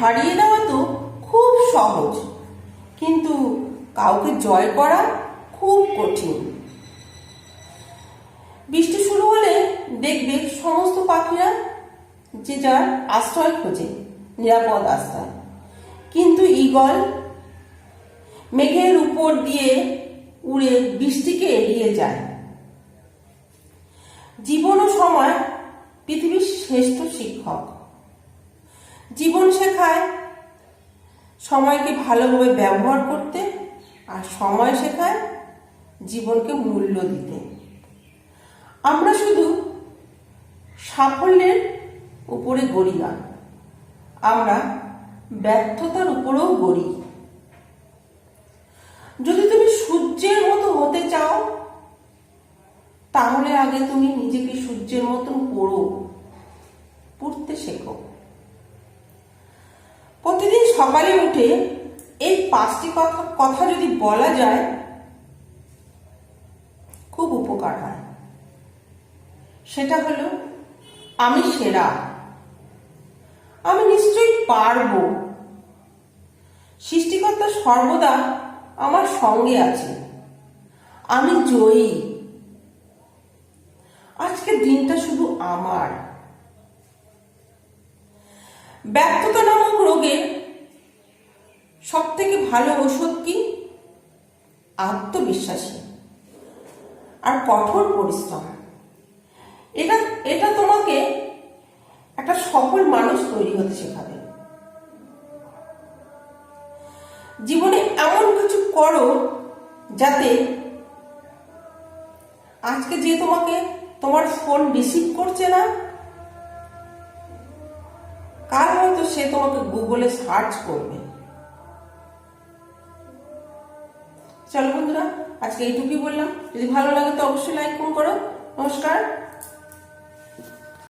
হারিয়ে দেওয়া তো খুব সহজ। কিন্তু কাউকে জয় করা খুব কঠিন। বৃষ্টি শুরু হলে দেখবে সমস্ত পাখিরা যে যার আশ্রয় খোঁজে, নিরাপদ আশ্রয়। কিন্তু ঈগল মেঘের উপর দিয়ে উড়ে বৃষ্টিকে এড়িয়ে যায়। জীবন ও সময় পৃথিবীর শ্রেষ্ঠ শিক্ষক। জীবন শেখায়, সময়কে ভালোভাবে ব্যবহার করতে আর সময় শেখায় জীবনকে মূল্য দিতে। আমরা শুধু সাফল্যের উপরে গড়ি না, আমরা ব্যর্থতার উপরেও গড়ি। যদি তুমি সূর্যের মতো হতে চাও, তাহলে আগে তুমি নিজেকে সূর্যের মতন পড়ো, পড়তে শেখো। সকালে উঠে এই পাঁচটি কথা কথা যদি বলা যায়, খুব উপকার হয়। সেটা হলো, আমি সেরা। আমি নিশ্চয়ই পারব। সৃষ্টিকর্তা সর্বদা আমার সঙ্গে আছে। আমি জয়ী। আজকের দিনটা শুধু আমার। ব্যর্থতা নামক রোগে ভালো ওষুধ কি? আত্মবিশ্বাসী। আর কঠোর পরিশ্রম। এটা এটা তোমাকে একটা সফল মানুষ তৈরি হতে শেখাবে। জীবনে এমন কিছু করো যাতে আজকে যে তোমাকে তোমার ফোন রিসিভ করছে না, কাল হয়তো সে তোমাকে গুগলে সার্চ করবে। চলো বন্ধুরা আজকে এইটুকুই বললাম। যদি ভালো লাগে তো অবশ্যই লাইক করো। নমস্কার।